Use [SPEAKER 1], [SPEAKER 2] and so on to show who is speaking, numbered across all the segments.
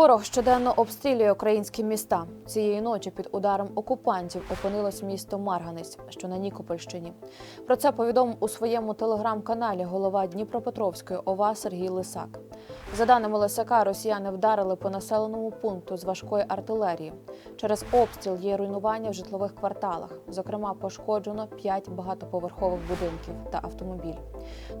[SPEAKER 1] Ворог щоденно обстрілює українські міста. Цієї ночі під ударом окупантів опинилось місто Марганець, що на Нікопольщині. Про це повідомив у своєму телеграм-каналі голова Дніпропетровської ОВА Сергій Лисак. За даними Лисака, росіяни вдарили по населеному пункту з важкої артилерії. Через обстріл є руйнування в житлових кварталах. Зокрема, пошкоджено 5 багатоповерхових будинків та автомобіль.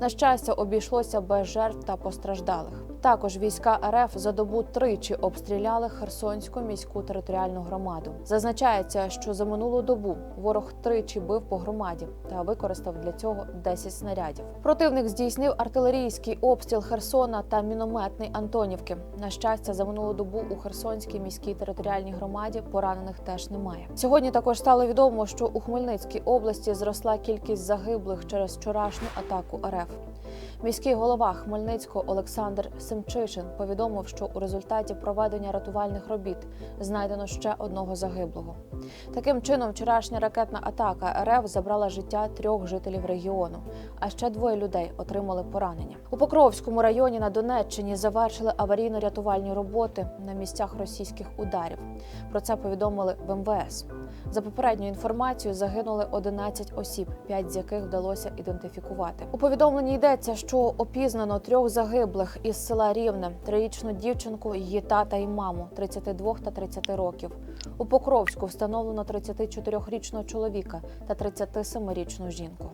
[SPEAKER 1] На щастя, обійшлося без жертв та постраждалих. Також війська РФ за добу тричі обстріляли Херсонську міську територіальну громаду. Зазначається, що за минулу добу ворог тричі бив по громаді та використав для цього 10 снарядів. Противник здійснив артилерійський обстріл Херсона та мінометний Антонівки. На щастя, за минулу добу у Херсонській міській територіальній громаді поранених теж немає. Сьогодні також стало відомо, що у Хмельницькій області зросла кількість загиблих через вчорашню атаку РФ. Міський голова Хмельницького Олександр Семчишин повідомив, що у результаті проведення рятувальних робіт знайдено ще одного загиблого. Таким чином, вчорашня ракетна атака РФ забрала життя трьох жителів регіону, а ще двоє людей отримали поранення. У Покровському районі на Донеччині завершили аварійно-рятувальні роботи на місцях російських ударів. Про це повідомили в МВС. За попередньою інформацією загинули 11 осіб, 5 з яких вдалося ідентифікувати. У повідомленні йдеться, що опізнано трьох загиблих із села Рівне: трирічну дівчинку, її тата і маму 32 та 30 років. У Покровську встановлено 34-річного чоловіка та 37-річну жінку.